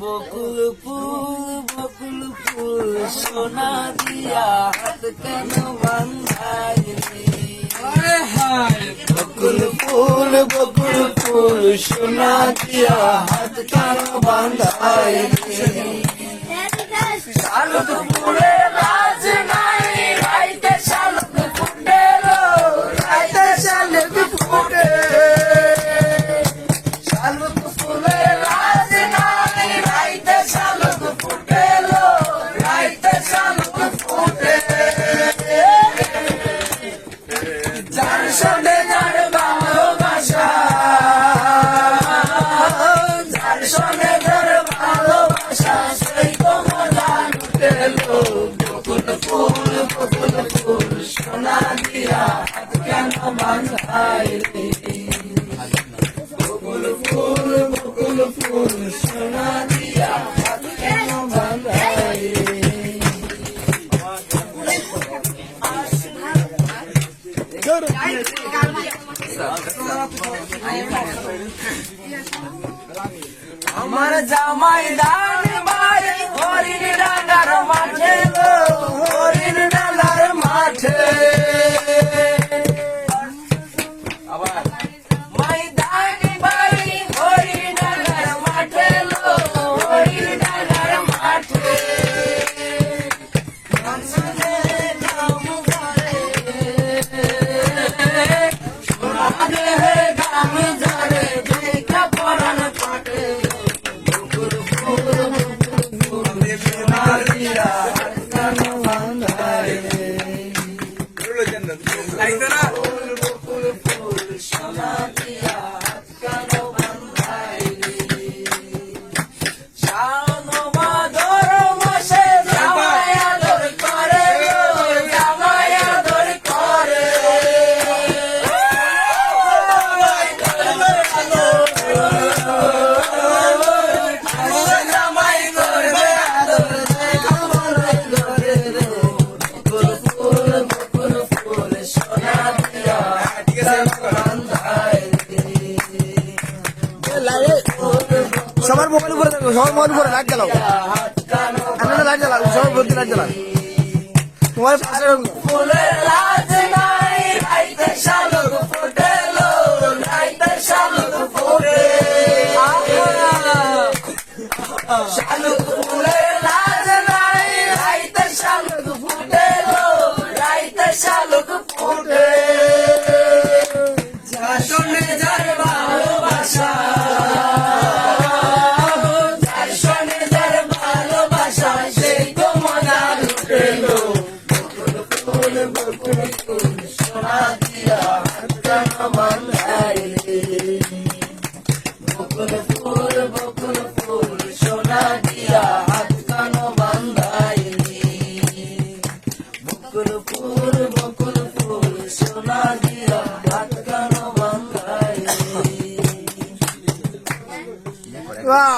বকুল ফুল বকুল ফুল সোনা দিয়া হাত কেন বান্ধাইলি বকুল ফুল বকুল ফুল সোনা দিয়া হাত কেন বান্ধাইলি শারদ হ্যাঁ, পুরে রাজনী আমার জামাই দান মারে হরিণ রাঙার মাঠে। Like that. সবার মোবাইল উপরে থাকো সবার মোবাইল উপরে লাইট জ্বালাও। আপনারা লাইট জ্বালাও সবার ভর্তি লাইট জ্বালাও। Wow.